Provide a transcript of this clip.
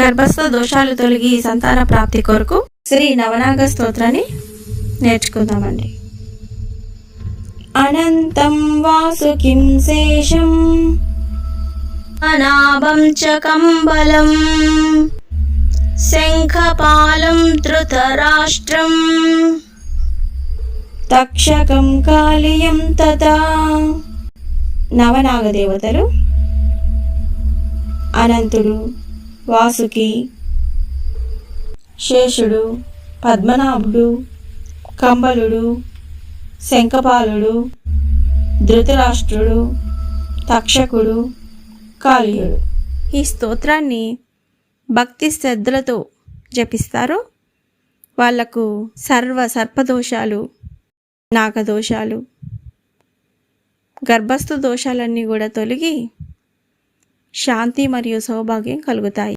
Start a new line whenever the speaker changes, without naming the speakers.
గర్భస్థ దోషాలు తొలగి సంతాన ప్రాప్తి కొరకు శ్రీ నవనాగ స్తోత్రాన్ని నేర్చుకుందామండి. అనంతం వాసుకిం శేషం అనాభం చ కంబలం శంఖపాలం ధృతరాష్ట్రం తక్షకం కాళియం తదా. నవనాగ దేవతలు అనంతుడు వాసుకి. శేషుడు పద్మనాభుడు కంబలుడు శంఖపాలుడు ధృతరాష్ట్రుడు తక్షకుడు కాళీయుడు. ఈ స్తోత్రాన్ని భక్తి శ్రద్ధలతో జపిస్తారో? వాళ్ళకు సర్వ సర్పదోషాలు నాగదోషాలు గర్భస్థ దోషాలన్నీ కూడా తొలగి శాంతి మరియు సౌభాగ్యం కలుగుతాయి.